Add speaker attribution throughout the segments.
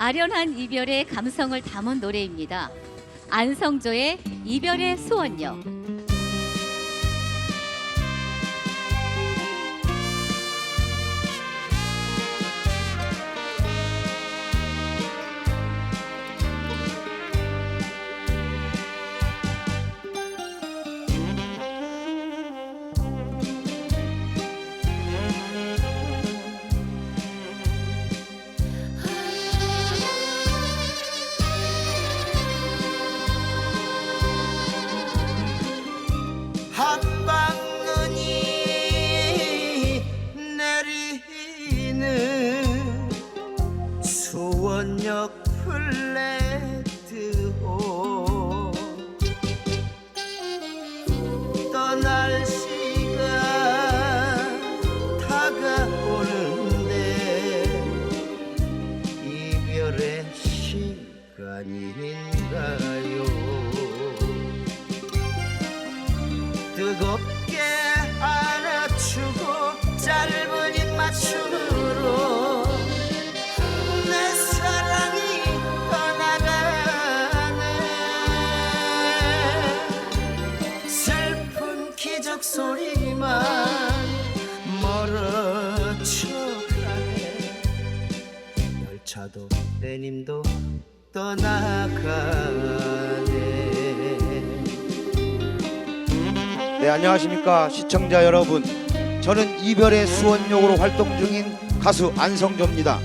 Speaker 1: 아련한 이별의 감성을 담은 노래입니다. 안성조의 이별의 수원역.
Speaker 2: 한방눈이 내리는 수원역 플랫호 떠날 시간 다가오는데 이별의 시간인가요 뜨겁게 안아주고 짧은 입맞춤으로 내 사랑이 떠나가네. 슬픈 기적 소리만 멀어져가네. 열차도 내님도 떠나가 네,
Speaker 3: 안녕하십니까 시청자 여러분. 저는 이별의 수원역으로 활동 중인 가수 안성조입니다.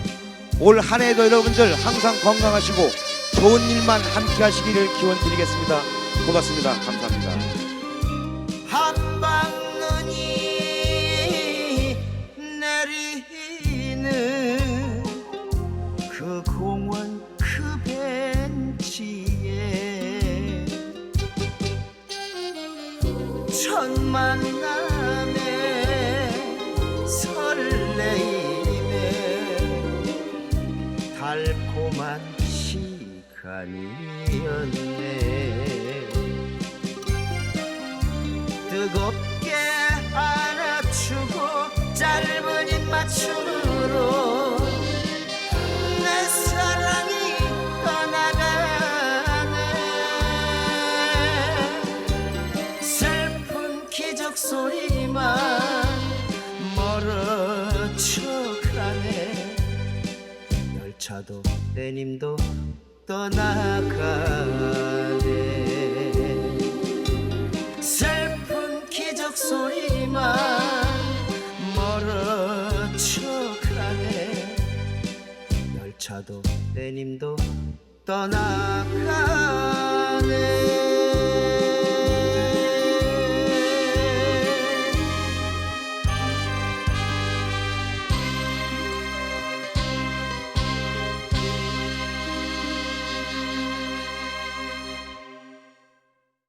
Speaker 3: 올 한 해도 여러분들 항상 건강하시고 좋은 일만 함께 하시기를 기원 드리겠습니다. 고맙습니다. 감사합니다.
Speaker 2: 첫 만남에 설레임에 달콤한 시간이었네 기적 소리만 멀어져가네. 열차도 내님도 떠나가네. 슬픈 기적 소리만 멀어져가네. 열차도 내님도 떠나가